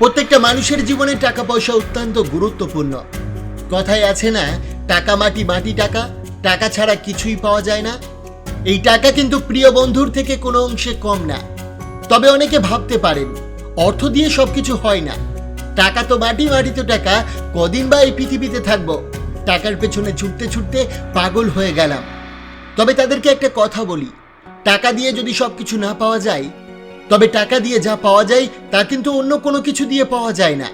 প্রত্যেকটা মানুষের জীবনে টাকা পয়সা অত্যন্ত গুরুত্বপূর্ণ। কথায় আছে না, টাকা মাটি মাটি টাকা টাকা ছাড়া কিছুই পাওয়া যায় না। এই টাকা কিন্তু প্রিয় বন্ধুর থেকে কোনো অংশে কম না। তবে অনেকে ভাবতে পারেন, অর্থ দিয়ে সবকিছু হয় না। টাকা তো মাটি মাটি তো টাকা, কদিন বা এই পৃথিবীতে থাকব? টাকার পেছনে ছুটতে ছুটতে পাগল হয়ে গেলাম। তবে তাদেরকে একটা কথা বলি, টাকা দিয়ে যদি সবকিছু না পাওয়া যায় তবে টাকা দিয়ে যা পাওয়া যায়, তা কিন্তু অন্য কোনো কিছু দিয়ে পাওয়া যায় না।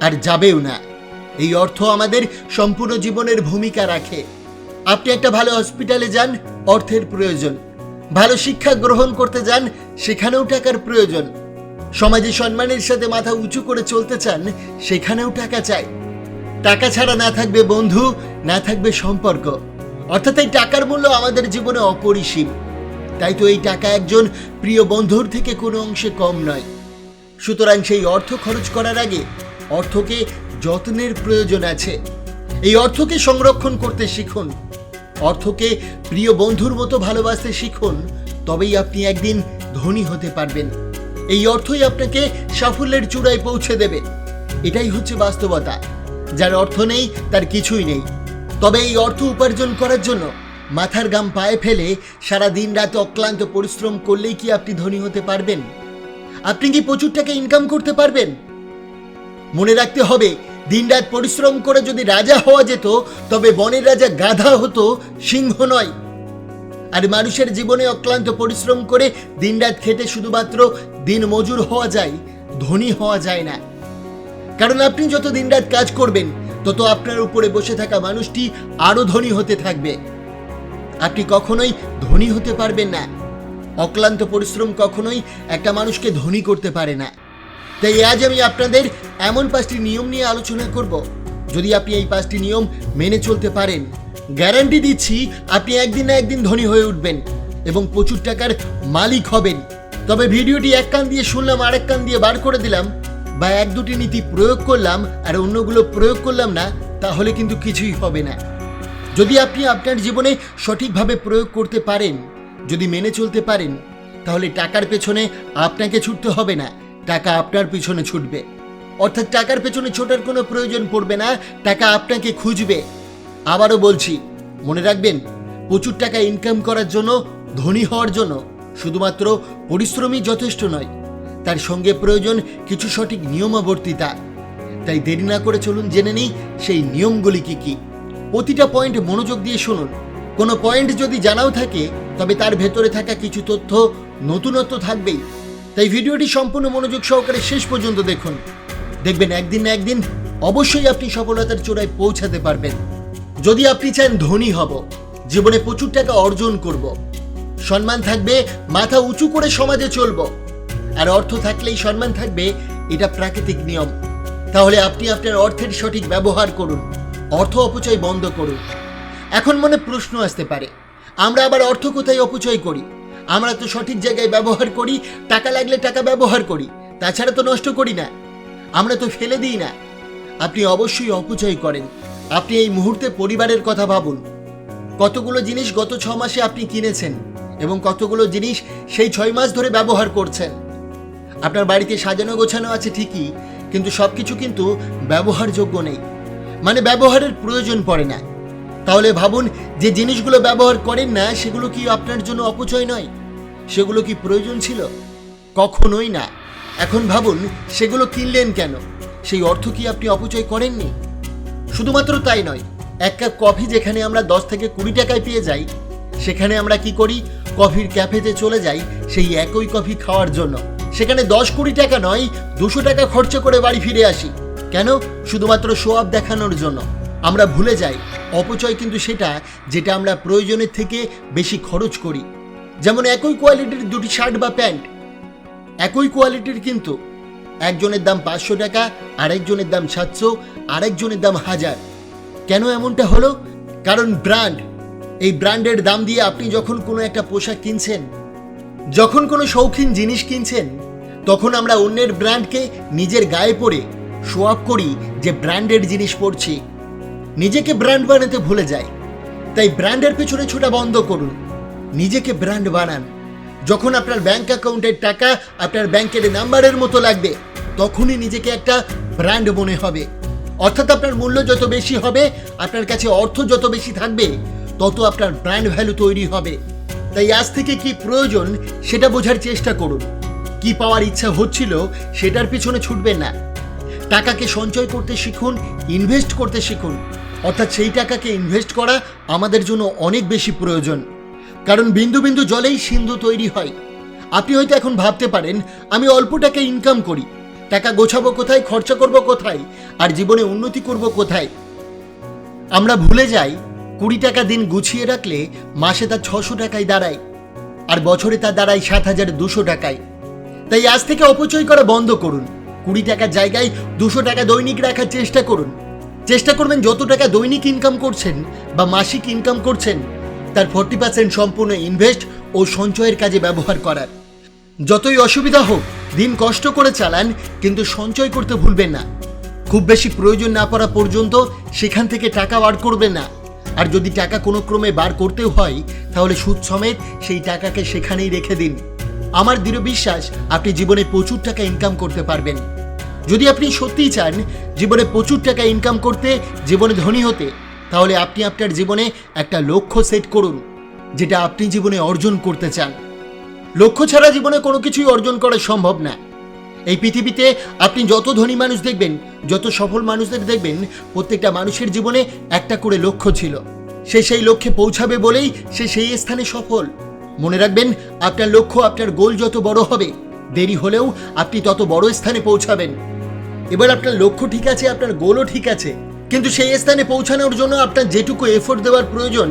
আর যাবেও না। এই অর্থ আমাদের সম্পূর্ণ জীবনের ভূমিকা রাখে। আপনি একটা ভালো হসপিটালে যান, অর্থের প্রয়োজন। ভালো শিক্ষা গ্রহণ করতে যান, সেখানেও টাকার প্রয়োজন। সমাজে সম্মানের সাথে মাথা উঁচু করে চলতে চান, সেখানেও টাকা চাই। টাকা ছাড়া না থাকবে বন্ধু, না থাকবে সম্পর্ক। অর্থাৎ এই টাকার মূল্য আমাদের জীবনে অপরিসীম। তাই তো এই টাকা একজন প্রিয় বন্ধুর থেকে কোনো অংশে কম নয়। সুতরাং সেই অর্থ খরচ করার আগে অর্থকে যত্নের প্রয়োজন আছে। এই অর্থকে সংরক্ষণ করতে শিখুন। অর্থকে প্রিয় বন্ধুর মতো ভালোবাসতে শিখুন, তবেই আপনি একদিন ধনী হতে পারবেন। এই অর্থই আপনাকে সাফল্যের চূড়ায় পৌঁছে দেবে। এটাই হচ্ছে বাস্তবতা। যার অর্থ নেই, তার কিছুই নেই। তবে এই অর্থ উপার্জন করার জন্য মাথার গাম পায়ে ফেলে সারা দিন রাত অক্লান্ত পরিশ্রম করলেই কি আপনি ধনী হতে পারবেন? আপনি কি প্রচুর টাকা ইনকাম করতে পারবেন? মনে রাখতে হবে দিনরাত পরিশ্রম করে যদি রাজা হওয়া যেত, তবে বনের রাজা গাধা হতো, সিংহ নয়। আর মানুষের জীবনে অক্লান্ত পরিশ্রম করে দিনরাত খেটে শুধুমাত্র দিন মজুর হওয়া যায়, ধনী হওয়া যায় না। কারণ আপনি যত দিনরাত কাজ করবেন, তত আপনার উপরে বসে থাকা মানুষটি আরও ধনী হতে থাকবে। আপনি কখনোই ধনী হতে পারবেন না। অক্লান্ত পরিশ্রম কখনোই একটা মানুষকে ধনী করতে পারে না। তাই আজ আমি আপনাদের এমন পাঁচটি নিয়ম নিয়ে আলোচনা করব। যদি আপনি এই পাঁচটি নিয়ম মেনে চলতে পারেন, গ্যারান্টি দিচ্ছি আপনি একদিন না একদিন ধনী হয়ে উঠবেন এবং প্রচুর টাকার মালিক হবেন। তবে ভিডিওটি এক কান দিয়ে শুনলাম, আরেক কান দিয়ে বার করে দিলাম বা এক দুটি নীতি প্রয়োগ করলাম আর অন্যগুলো প্রয়োগ করলাম না, তাহলে কিন্তু কিছুই হবে না। যদি আপনি আপনার জীবনে সঠিকভাবে প্রয়োগ করতে পারেন, যদি মেনে চলতে পারেন, তাহলে টাকার পেছনে আপনাকে ছুটতে হবে না, টাকা আপনার পিছনে ছুটবে। অর্থাৎ টাকার পেছনে ছোটার কোনো প্রয়োজন পড়বে না, টাকা আপনাকে খুঁজবে। আবারও বলছি, মনে রাখবেন, প্রচুর টাকা ইনকাম করার জন্য, ধনী হওয়ার জন্য শুধুমাত্র পরিশ্রমই যথেষ্ট নয়, তার সঙ্গে প্রয়োজন কিছু সঠিক নিয়মাবর্তিতা। তাই দেরি না করে চলুন জেনে নিই সেই নিয়মগুলি কি কি। প্রতিটা পয়েন্ট মনোযোগ দিয়ে শুনুন। কোনো পয়েন্ট যদি জানাও থাকে, তবে তার ভেতরে থাকা কিছু তথ্য নতুনত্ব থাকবেই। তাই ভিডিওটি সম্পূর্ণ মনোযোগ সহকারে শেষ পর্যন্ত দেখুন। দেখবেন একদিন না একদিন অবশ্যই আপনি সফলতার চূড়ায় পৌঁছাতে পারবেন। যদি আপনি চান ধনী হব, জীবনে প্রচুর টাকা অর্জন করব। সম্মান থাকবে, মাথা উঁচু করে সমাজে চলব। আর অর্থ থাকলেই সম্মান থাকবে, এটা প্রাকৃতিক নিয়ম। তাহলে আপনি আপনার অর্থের সঠিক ব্যবহার করুন। অর্থ অপচয় বন্ধ করুন এখন মনে প্রশ্ন আসতে পারে, আমরা আবার অর্থ কোথায় অপচয় করি? আমরা তো সঠিক জায়গায় ব্যবহার করি, টাকা লাগলে টাকা ব্যবহার করি, তাছাড়া তো নষ্ট করি না। আমরা তো ফেলে দিই না। আপনি অবশ্যই অপচয় করেন। আপনি এই মুহূর্তে পরিবারের কথা ভাবুন। কতগুলো জিনিস গত ছ মাসে আপনি কিনেছেন এবং কতগুলো জিনিস সেই ছয় মাস ধরে ব্যবহার করছেন? আপনার বাড়িতে সাজানো গোছানো আছে ঠিকই, কিন্তু সব কিছু কিন্তু ব্যবহারযোগ্য নেই। মানে ব্যবহারের প্রয়োজন পড়ে না। তাহলে ভাবুন, যে জিনিসগুলো ব্যবহার করেন না, সেগুলো কি আপনার জন্য অপচয় নয়? সেগুলো কি প্রয়োজন ছিল? কখনোই না। এখন ভাবুন, সেগুলো কিনলেন কেন? সেই অর্থ কি আপনি অপচয় করেননি? শুধুমাত্র তাই নয়, এক কাপ কফি যেখানে আমরা দশ থেকে কুড়ি টাকায় পেয়ে যাই, সেখানে আমরা কি করি? কফির ক্যাফেতে চলে যাই, সেই একই কফি খাওয়ার জন্য। সেখানে দশ কুড়ি টাকা নয়, দুশো টাকা খরচ করে বাড়ি ফিরে আসি। কেন? শুধুমাত্র শো দেখানোর জন্য। আমরা ভুলে যাই। অপচয় কিন্তু সেটা যেটা আমরা প্রয়োজনের থেকে বেশি খরচ করি। যেমন একই কোয়ালিটির দুটি শার্ট বা প্যান্ট। একই কোয়ালিটির কিন্তু একজনের দাম পাঁচশো টাকা, আরেকজনের দাম সাতশো, আরেকজনের দাম হাজার। কেন এমনটা হলো? কারণ ব্র্যান্ড। এই ব্র্যান্ডের দাম দিয়ে আপনি যখন কোনো একটা পোশাক কিনছেন, যখন কোনো শৌখিন জিনিস কিনছেন, তখন আমরা অন্যের ব্র্যান্ডকে নিজের গায়ে পরে শো আপ করি যে ব্র্যান্ডের জিনিস পরছি। নিজেকে ব্র্যান্ড বানাতে ভুলে যাই। তাই ব্র্যান্ডের পেছনে ছোটা বন্ধ করুন। নিজেকে ব্র্যান্ড বানান। যখন আপনার ব্যাংক অ্যাকাউন্টের টাকা আপনার ব্যাংকের নাম্বারের মতো লাগবে, তখনই নিজেকে একটা ব্র্যান্ড মনে হবে। অর্থাৎ আপনার মূল্য যত বেশি হবে, আপনার কাছে অর্থ যত বেশি থাকবে, তত আপনার ব্র্যান্ড ভ্যালু তৈরি হবে। তাই আজ থেকে কি প্রয়োজন, সেটা বোঝার চেষ্টা করুন। কি পাওয়ার ইচ্ছা হচ্ছিল, সেটার পিছনে ছুটবেন না। টাকাকে সঞ্চয় করতে শিখুন ইনভেস্ট করতে শিখুন। অর্থাৎ সেই টাকাকে ইনভেস্ট করা আমাদের জন্য অনেক বেশি প্রয়োজন। কারণ বিন্দু বিন্দু জলেই সিন্ধু তৈরি হয়। আপনি হয়তো এখন ভাবতে পারেন, আমি অল্প টাকা ইনকাম করি। টাকা গোছাবো কোথায়, খরচা করব কোথায়, আর জীবনে উন্নতি করব কোথায়? আমরা ভুলে যাই, কুড়ি টাকা দিন গুছিয়ে রাখলে মাসে তা ছশো টাকায় দাঁড়ায়, আর বছরে তা দাঁড়ায় সাত হাজার দুশো টাকায়। তাই আজ থেকে অপচয় করা বন্ধ করুন। কুড়ি টাকার জায়গায় দুশো টাকা দৈনিক রাখার চেষ্টা করুন। চেষ্টা করবেন যত টাকা দৈনিক ইনকাম করছেন বা মাসিক ইনকাম করছেন, তার ফর্টি পার্সেন্ট সম্পূর্ণ ইনভেস্ট ও সঞ্চয়ের কাজে ব্যবহার করার। যতই অসুবিধা হোক, দিন কষ্ট করে চালান, কিন্তু সঞ্চয় করতে ভুলবেন না। খুব বেশি প্রয়োজন না পড়া পর্যন্ত সেখান থেকে টাকা বার করবেন না। আর যদি টাকা কোনো ক্রমে বার করতেও হয়, তাহলে সুদ সমেত সেই টাকাকে সেখানেই রেখে দিন। আমার দৃঢ় বিশ্বাস, আপনি জীবনে প্রচুর টাকা ইনকাম করতে পারবেন। যদি আপনি সত্যিই চান জীবনে প্রচুর টাকা ইনকাম করতে, জীবনে ধনী হতে, তাহলে আপনি আপনার জীবনে একটা লক্ষ্য সেট করুন, যেটা আপনি জীবনে অর্জন করতে চান। লক্ষ্য ছাড়া জীবনে কোনো কিছুই অর্জন করা সম্ভব না। এই পৃথিবীতে আপনি যত ধনী মানুষ দেখবেন, যত সফল মানুষদের দেখবেন, প্রত্যেকটা মানুষের জীবনে একটা করে লক্ষ্য ছিল। সে সেই লক্ষ্যে পৌঁছাবে বলেই সে সেই স্থানে সফল। মনে রাখবেন, আপনার লক্ষ্য, আপনার গোল যত বড় হবে, দেরি হলেও আপনি তত বড় স্থানে পৌঁছাবেন। এবার আপনার লক্ষ্য ঠিক আছে, আপনার গোলও ঠিক আছে, কিন্তু সেই স্থানে পৌঁছানোর জন্য আপনার যেটুকু এফোর্ট দেওয়ার প্রয়োজন,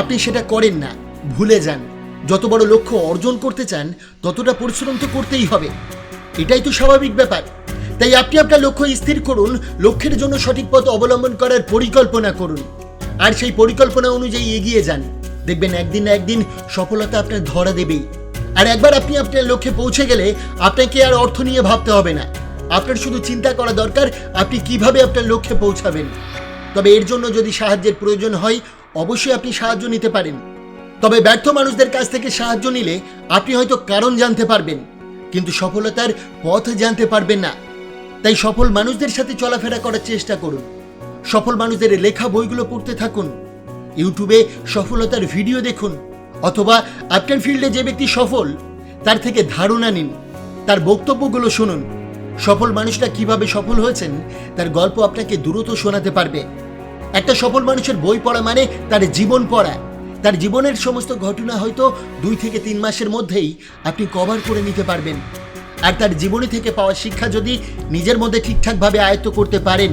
আপনি সেটা করেন না, ভুলে যান। যত বড় লক্ষ্য অর্জন করতে চান, ততটা পরিশ্রম তো করতেই হবে। এটাই তো স্বাভাবিক ব্যাপার। তাই আপনি আপনার লক্ষ্য স্থির করুন, লক্ষ্যের জন্য সঠিক পথ অবলম্বন করার পরিকল্পনা করুন। আর সেই পরিকল্পনা অনুযায়ী এগিয়ে যান। দেখবেন একদিন না একদিন সফলতা আপনার ধরা দেবেই। আর একবার আপনি আপনার লক্ষ্যে পৌঁছে গেলে আপনাকে আর অর্থ নিয়ে ভাবতে হবে না। আপনার শুধু চিন্তা করা দরকার আপনি কীভাবে আপনার লক্ষ্যে পৌঁছাবেন। তবে এর জন্য যদি সাহায্যের প্রয়োজন হয়, অবশ্যই আপনি সাহায্য নিতে পারেন। তবে ব্যর্থ মানুষদের কাছ থেকে সাহায্য নিলে আপনি হয়তো কারণ জানতে পারবেন, কিন্তু সফলতার পথ জানতে পারবেন না। তাই সফল মানুষদের সাথে চলাফেরা করার চেষ্টা করুন। সফল মানুষদের লেখা বইগুলো পড়তে থাকুন। ইউটিউবে সফলতার ভিডিও দেখুন, অথবা আপনার ফিল্ডে যে ব্যক্তি সফল, তার থেকে ধারণা নিন, তার বক্তব্যগুলো শুনুন। সফল মানুষরা কীভাবে সফল হয়েছেন, তার গল্প আপনাকে দ্রুত শোনাতে পারবে। একটা সফল মানুষের বই পড়া মানে তার জীবন পড়া। তার জীবনের সমস্ত ঘটনা হয়তো দুই থেকে তিন মাসের মধ্যেই আপনি কভার করে নিতে পারবেন। আর তার জীবনী থেকে পাওয়া শিক্ষা যদি নিজের মধ্যে ঠিকঠাকভাবে আয়ত্ত করতে পারেন,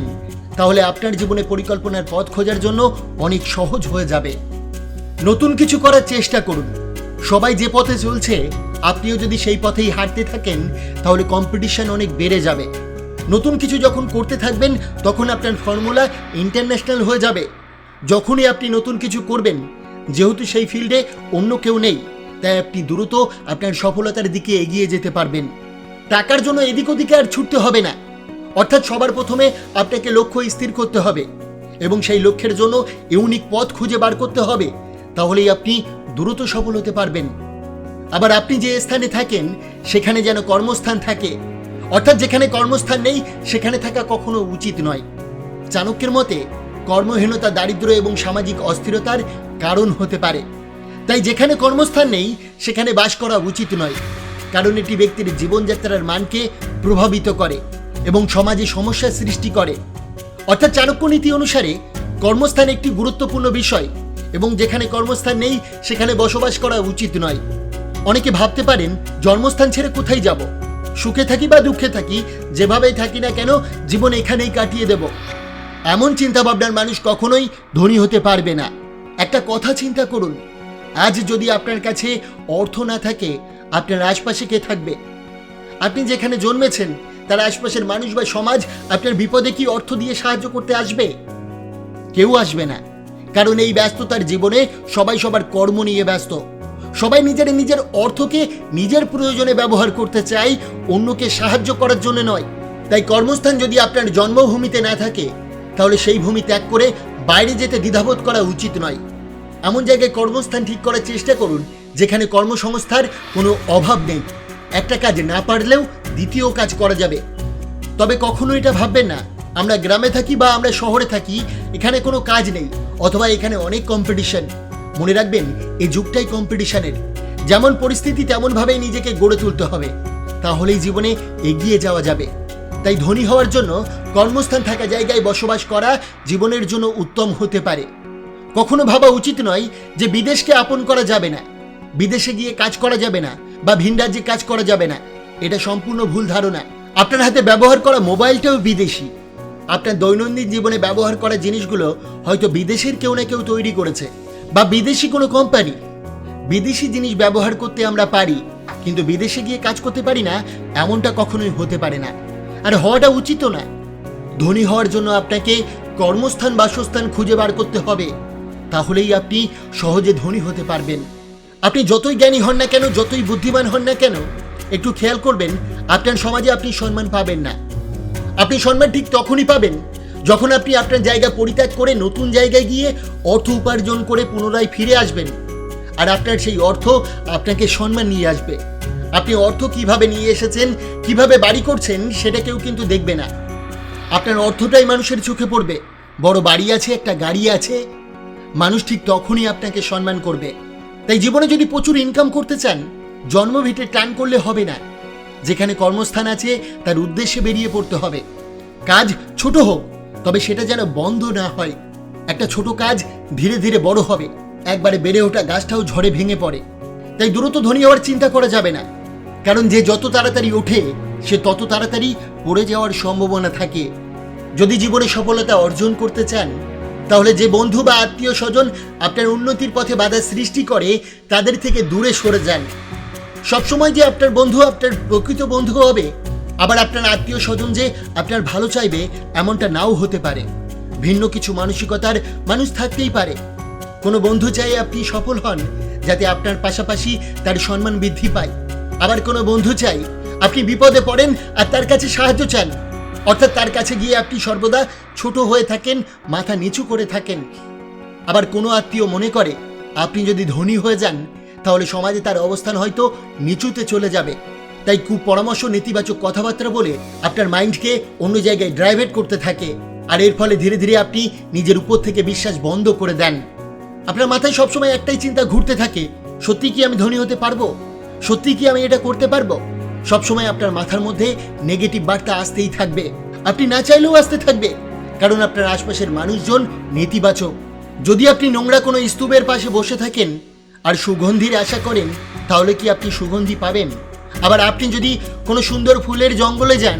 তাহলে আপনার জীবনে পরিকল্পনার পথ খোঁজার জন্য অনেক সহজ হয়ে যাবে। নতুন কিছু করার চেষ্টা করুন। সবাই যে পথে চলছে আপনিও যদি সেই পথেই হাঁটতে থাকেন, তাহলে কম্পিটিশন অনেক বেড়ে যাবে। নতুন কিছু যখন করতে থাকবেন, তখন আপনার ফর্মুলা ইন্টারন্যাশনাল হয়ে যাবে। যখনই আপনি নতুন কিছু করবেন, যেহেতু সেই ফিল্ডে অন্য কেউ নেই, তাই আপনি দ্রুত আপনার সফলতার দিকে এগিয়ে যেতে পারবেন। টাকার জন্য এদিক ওদিকে আর ছুটতে হবে না। অর্থাৎ সবার প্রথমে আপনাকে লক্ষ্য স্থির করতে হবে এবং সেই লক্ষ্যের জন্য ইউনিক পথ খুঁজে বার করতে হবে। তাহলেই আপনি দ্রুত সফল হতে পারবেন। আবার আপনি যে স্থানে থাকেন, সেখানে যেন কর্মস্থান থাকে। অর্থাৎ যেখানে কর্মস্থান নেই, সেখানে থাকা কখনো উচিত নয়। চাণক্যের মতে, কর্মহীনতা, দারিদ্র্য এবং সামাজিক অস্থিরতার কারণ হতে পারে। তাই যেখানে কর্মস্থান নেই, সেখানে বাস করা উচিত নয়। কারণ এটি ব্যক্তির জীবনযাত্রার মানকে প্রভাবিত করে এবং সমাজে সমস্যার সৃষ্টি করে। অর্থাৎ চাণক্য নীতি অনুসারে, কর্মস্থান একটি গুরুত্বপূর্ণ বিষয় এবং যেখানে কর্মস্থান নেই, সেখানে বসবাস করা উচিত নয়। অনেকে ভাবতে পারেন, জন্মস্থান ছেড়ে কোথায় যাব? সুখে থাকি বা দুঃখে থাকি, যেভাবেই থাকি না কেন, জীবন এখানেই কাটিয়ে দেব। এমন চিন্তা ভাবনার মানুষ কখনোই ধনী হতে পারবে না। একটা কথা চিন্তা করুন, আজ যদি আপনার কাছে অর্থ না থাকে, আপনার আশপাশে কে থাকবে? আপনি যেখানে জন্মেছেন, তার আশপাশের মানুষ বা সমাজ আপনার বিপদে কি অর্থ দিয়ে সাহায্য করতে আসবে? কেউ আসবে না, কারণ এই ব্যস্ততার জীবনে সবাই সবার কর্ম নিয়ে ব্যস্ত। সবাই নিজের নিজের অর্থকে নিজের প্রয়োজনে ব্যবহার করতে চাই, অন্যকে সাহায্য করার জন্য নয়। তাই কর্মস্থান যদি আপনার জন্মভূমিতে না থাকে, তাহলে সেই ভূমি ত্যাগ করে বাইরে যেতে দ্বিধাবোধ করা উচিত নয়। এমন জায়গায় কর্মস্থান ঠিক করার চেষ্টা করুন, যেখানে কর্মসংস্থার কোনো অভাব নেই। একটা কাজ না পারলেও দ্বিতীয় কাজ করা যাবে। তবে কখনো এটা ভাববেন না, আমরা গ্রামে থাকি বা আমরা শহরে থাকি, এখানে কোনো কাজ নেই, অথবা এখানে অনেক কম্পিটিশন মনে রাখবেন এই যুগটাই কম্পিটিশনের যেমন পরিস্থিতি তেমনভাবেই নিজেকে গড়ে তুলতে হবে। তাহলেই জীবনে এগিয়ে যাওয়া যাবে। তাই ধনী হওয়ার জন্য কর্মস্থান থাকা জায়গায় বসবাস করা জীবনের জন্য উত্তম হতে পারে। কখনো ভাবা উচিত নয় যে বিদেশকে আপন করা যাবে না। বিদেশে গিয়ে কাজ করা যাবে না বা ভিন রাজ্যে কাজ করা যাবে না। এটা সম্পূর্ণ ভুল ধারণা। আপনার হাতে ব্যবহার করা মোবাইলটাও বিদেশি। আপনার দৈনন্দিন জীবনে ব্যবহার করা জিনিসগুলো হয়তো বিদেশের কেউ না কেউ তৈরি করেছে। বা বিদেশি কোনো কোম্পানি বিদেশি জিনিস ব্যবহার করতে আমরা পারি, কিন্তু বিদেশে গিয়ে কাজ করতে পারি না, এমনটা কখনোই হতে পারে না। আর হওয়াটা উচিত না। ধনী হওয়ার জন্য আপনাকে কর্মস্থান, বাসস্থান খুঁজে বার করতে হবে। তাহলেই আপনি সহজে ধনী হতে পারবেন। আপনি যতই জ্ঞানী হন না কেন, যতই বুদ্ধিমান হন না কেন, একটু খেয়াল করবেন, আপনার সমাজে আপনি সম্মান পাবেন না। আপনি সম্মান ঠিক তখনই পাবেন যখন আপনি আপনার জায়গা পরিত্যাগ করে নতুন জায়গায় গিয়ে অর্থ উপার্জন করে পুনরায় ফিরে আসবেন, আর আপনার সেই অর্থ আপনাকে সম্মান নিয়ে আসবে। আপনি অর্থ কীভাবে নিয়ে এসেছেন, কীভাবে বাড়ি করছেন, সেটা কেউ কিন্তু দেখবে না। আপনার অর্থটাই মানুষের চোখে পড়বে। বড় বাড়ি আছে, একটা গাড়ি আছে, মানুষ ঠিক তখনই আপনাকে সম্মান করবে। তাই জীবনে যদি প্রচুর ইনকাম করতে চান জন্মভিটে টান করলে হবে না। যেখানে কর্মস্থান আছে, তার উদ্দেশ্যে বেরিয়ে পড়তে হবে। কাজ ছোট হোক তবে সেটা যেন বন্ধ না হয়। একটা ছোট কাজ ধীরে ধীরে বড় হবে। একবারে বেড়ে ওঠা গাছটাও ঝড়ে ভেঙে পড়ে। তাই দ্রুত ধনী হওয়ার চিন্তা করা যাবে না। কারণ যে যত তাড়াতাড়ি ওঠে, সে তত তাড়াতাড়ি পড়ে যাওয়ার সম্ভাবনা থাকে। যদি জীবনে সফলতা অর্জন করতে চান, তাহলে যে বন্ধু বা আত্মীয় স্বজন আপনার উন্নতির পথে বাধা সৃষ্টি করে, তাদের থেকে দূরে সরে যান। সবসময় যে আপনার বন্ধু আপনার প্রকৃত বন্ধু হবে আবার আপনার আত্মীয় স্বজন যে আপনার ভালো চাইবে, এমনটা নাও হতে পারে। ভিন্ন কিছু মানসিকতার মানুষ থাকতেই পারে। কোনো বন্ধু চাই আপনি সফল হন, যাতে আপনার পাশাপাশি তার সম্মান বৃদ্ধি পায়। আবার কোনো বন্ধু চাই আপনি বিপদে পড়েন আর তার কাছে সাহায্য চান। অর্থাৎ তার কাছে গিয়ে আপনি সর্বদা ছোট হয়ে থাকেন, মাথা নিচু করে থাকেন। আবার কোনো আত্মীয় মনে করে, আপনি যদি ধনী হয়ে যান, তাহলে সমাজে তার অবস্থান হয়তো নিচুতে চলে যাবে। তাই কুপরামর্শ নেতিবাচক কথাবার্তা বলে আপনার মাইন্ডকে অন্য জায়গায় ড্রাইভেট করতে থাকে। আর এর ফলে ধীরে ধীরে আপনি নিজের উপর থেকে বিশ্বাস বন্ধ করে দেন। আপনার মাথায় সবসময় একটাই চিন্তা ঘুরতে থাকে, সত্যি কি আমি ধনী হতে পারব? সত্যি কি আমি এটা করতে পারব? সবসময় আপনার মাথার মধ্যে নেগেটিভ বার্তা আসতেই থাকবে। আপনি না চাইলেও আসতে থাকবে, কারণ আপনার আশপাশের মানুষজন নেতিবাচক। যদি আপনি নোংরা কোনো স্তূপের পাশে বসে থাকেন আর সুগন্ধির আশা করেন, তাহলে কি আপনি সুগন্ধি পাবেন? আবার আপনি যদি কোনো সুন্দর ফুলের জঙ্গলে যান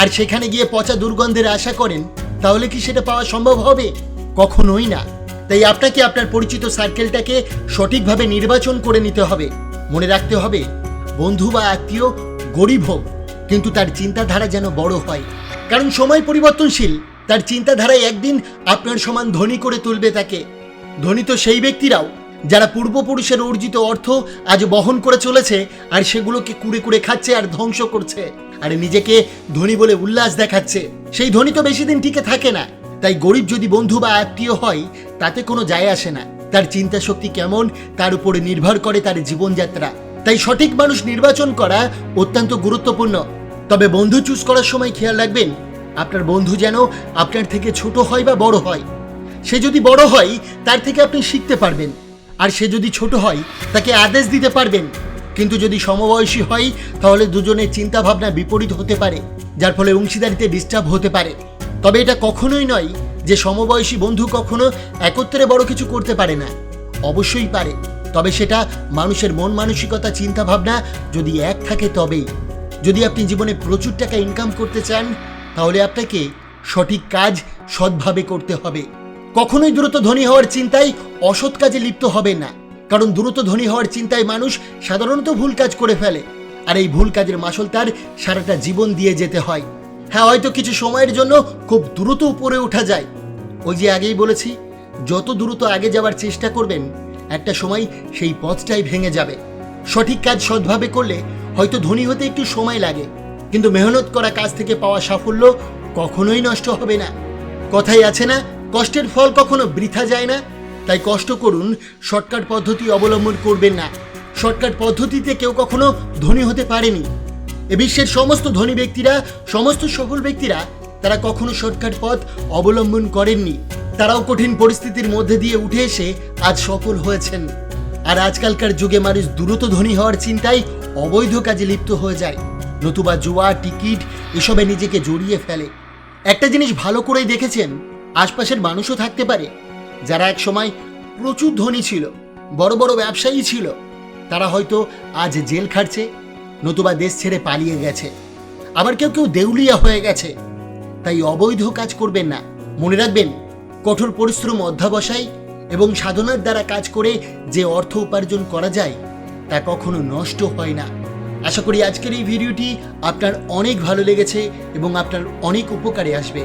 আর সেখানে গিয়ে পচা দুর্গন্ধের আশা করেন, তাহলে কি সেটা পাওয়া সম্ভব হবে? কখনোই না। তাই আপনাকে আপনার পরিচিত সার্কেলটাকে সঠিকভাবে নির্বাচন করে নিতে হবে। মনে রাখতে হবে, বন্ধু বা আত্মীয় গরিব হোক, কিন্তু তার চিন্তাধারা যেন বড় হয়। কারণ সময় পরিবর্তনশীল, তার চিন্তাধারায় একদিন আপনার সমান ধনী করে তুলবে তাকে। ধনী তো সেই ব্যক্তিরাও যারা পূর্বপুরুষের অর্জিত অর্থ আজ বহন করে চলেছে আর সেগুলোকে কুড়ে কুড়ে খাচ্ছে আর ধ্বংস করছে। আর নিজেকে ধনী বলে উল্লাস দেখাচ্ছে। সেই ধনী তো বেশি দিন টিকে থাকে না। তাই গরিব যদি বন্ধু বা আত্মীয় হয়, তাতে কোনো যায় আসে না। তার চিন্তা শক্তি কেমন, তার উপরে নির্ভর করে তার জীবনযাত্রা। তাই সঠিক মানুষ নির্বাচন করা অত্যন্ত গুরুত্বপূর্ণ। তবে বন্ধু চুজ করার সময় খেয়াল রাখবেন, আপনার বন্ধু যেন আপনার থেকে ছোট হয় বা বড় হয়। সে যদি বড় হয়, তার থেকে আপনি শিখতে পারবেন। আর সে যদি ছোট হয়, তাকে আদেশ দিতে পারবেন। কিন্তু যদি সমবয়সী হয়, তাহলে দুজনের চিন্তা ভাবনা বিপরীত হতে পারে, যার ফলে অংশীদারিতে ডিস্টার্ব হতে পারে। তবে এটা কখনোই নয় যে সমবয়সী বন্ধু কখনো একত্রে বড় কিছু করতে পারে না। অবশ্যই পারে। তবে সেটা মানুষের মন মানসিকতা চিন্তা ভাবনা যদি এক থাকে তবেই। যদি আপনি জীবনে প্রচুর টাকা ইনকাম করতে চান, তাহলে আপনাকে সঠিক কাজ সৎভাবে করতে হবে। কখনোই দ্রুত ধনী হওয়ার চিন্তায় অসৎ কাজে লিপ্ত হবে না। কারণ দ্রুত ধনী হওয়ার চিন্তায় মানুষ সাধারণত ভুল কাজ করে ফেলে। আর এই ভুল কাজের মাসল তার সারাটা জীবন দিয়ে যেতে হয়। হ্যাঁ হয়তো কিছু সময়ের জন্য খুব দ্রুত উপরে ওঠা যায়। ওই যে আগেই বলেছি, যত দ্রুত আগে যাওয়ার চেষ্টা করবেন, একটা সময় সেই পথটাই ভেঙে যাবে। সঠিক কাজ সৎভাবে করলে হয়তো ধনী হতে একটু সময় লাগে। কিন্তু মেহনত করা কাজ থেকে পাওয়া সাফল্য কখনোই নষ্ট হবে না। কথাই আছে না কষ্টের ফল কখনো বৃথা যায় না। তাই কষ্ট করুন, শর্টকাট পদ্ধতি অবলম্বন করবেন না। শর্টকাট পদ্ধতিতে কেউ কখনো ধনী হতে পারেনি। এ বিশ্বের সমস্ত ধনী ব্যক্তিরা, সমস্ত সফল ব্যক্তিরা, তারা কখনো শর্টকাট পথ অবলম্বন করেননি। তারাও কঠিন পরিস্থিতির মধ্যে দিয়ে উঠে এসে আজ সফল হয়েছেন। আর আজকালকার যুগে মানুষ দ্রুত ধনী হওয়ার চিন্তায় অবৈধ কাজে লিপ্ত হয়ে যায়। নতুবা জুয়া, টিকিট, এসবে নিজেকে জড়িয়ে ফেলে। একটা জিনিস ভালো করেই দেখেছেন আশপাশের মানুষও থাকতে পারে। যারা এক সময় প্রচুর ধনী ছিল, বড় বড় ব্যবসায়ী ছিল, তারা হয়তো আজ জেল খাটছে, নতুবা দেশ ছেড়ে পালিয়ে গেছে। আবার কেউ কেউ দেউলিয়া হয়ে গেছে। তাই অবৈধ কাজ করবেন না। মনে রাখবেন, কঠোর পরিশ্রম অধ্যাবসায় এবং সাধনার দ্বারা কাজ করে যে অর্থ উপার্জন করা যায়, তা কখনো নষ্ট হয় না। আশা করি আজকের এই ভিডিওটি আপনার অনেক ভালো লেগেছে এবং আপনার অনেক উপকারে আসবে।